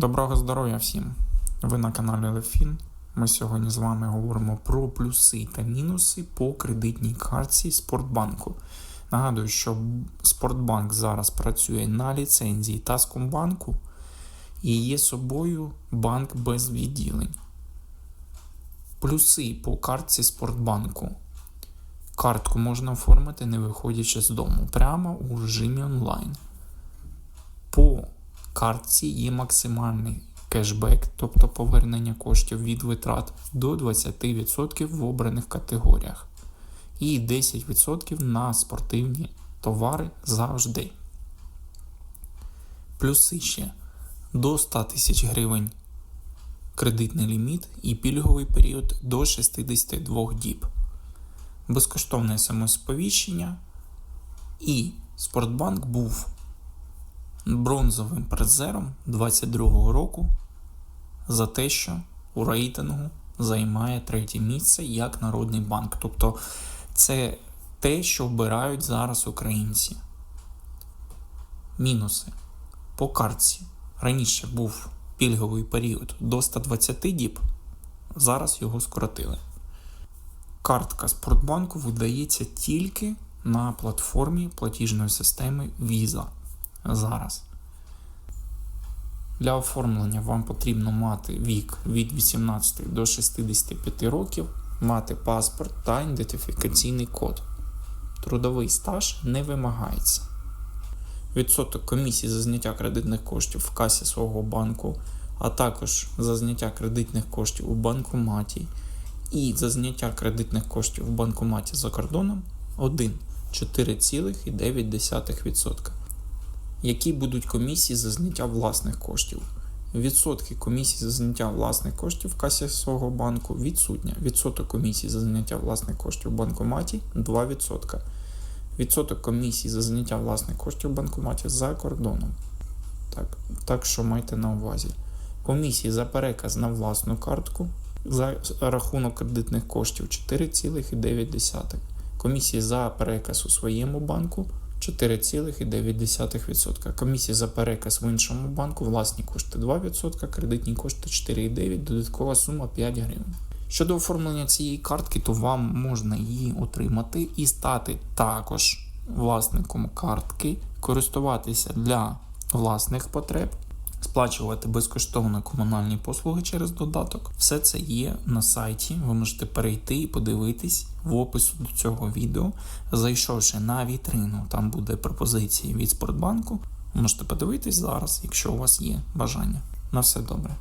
Доброго здоров'я всім! Ви на каналі Лефін. Ми сьогодні з вами говоримо про плюси та мінуси по кредитній картці Спортбанку. Нагадую, що Спортбанк зараз працює на ліцензії Таскомбанку і є собою банк без відділень. Плюси по картці Спортбанку. Картку можна оформити, не виходячи з дому, прямо у режимі онлайн. Картці є максимальний кешбек, тобто повернення коштів від витрат до 20% в обраних категоріях. І 10% на спортивні товари завжди. Плюси ще до 100 тисяч гривень кредитний ліміт і пільговий період до 62 діб. Безкоштовне смс-сповіщення і Спортбанк був бронзовим призером 22-го року за те, що у рейтингу займає третє місце як Народний банк. Тобто це те, що вбирають зараз українці. Мінуси. По картці. Раніше був пільговий період до 120 діб, зараз його скоротили. Картка Спортбанку видається тільки на платформі платіжної системи Visa зараз. Для оформлення вам потрібно мати вік від 18 до 65 років, мати паспорт та ідентифікаційний код. Трудовий стаж не вимагається. Відсоток комісії за зняття кредитних коштів в касі свого банку, а також за зняття кредитних коштів у банкоматі і за зняття кредитних коштів в банкоматі за кордоном 1 4,9%. Які будуть комісії за зняття власних коштів? Відсотки комісії за зняття власних коштів в касі свого банку відсутня. Відсоток комісії за зняття власних коштів в банкоматі 2%. Відсоток комісії за зняття власних коштів в банкоматі за кордоном. Так, так що майте на увазі. Комісії за переказ на власну картку за рахунок кредитних коштів 4,9%. Комісії за переказ у своєму банку 4,9%. Комісія за переказ в іншому банку, власні кошти 2%, кредитні кошти 4,9%, додаткова сума 5 гривень. Щодо оформлення цієї картки, то вам можна її отримати і стати також власником картки, користуватися для власних потреб, сплачувати безкоштовно комунальні послуги через додаток. Все це є на сайті. Ви можете перейти і подивитись в опису до цього відео. Зайшовши на вітрину, там буде пропозиції від Спортбанку. Можете подивитись зараз, якщо у вас є бажання. На все добре.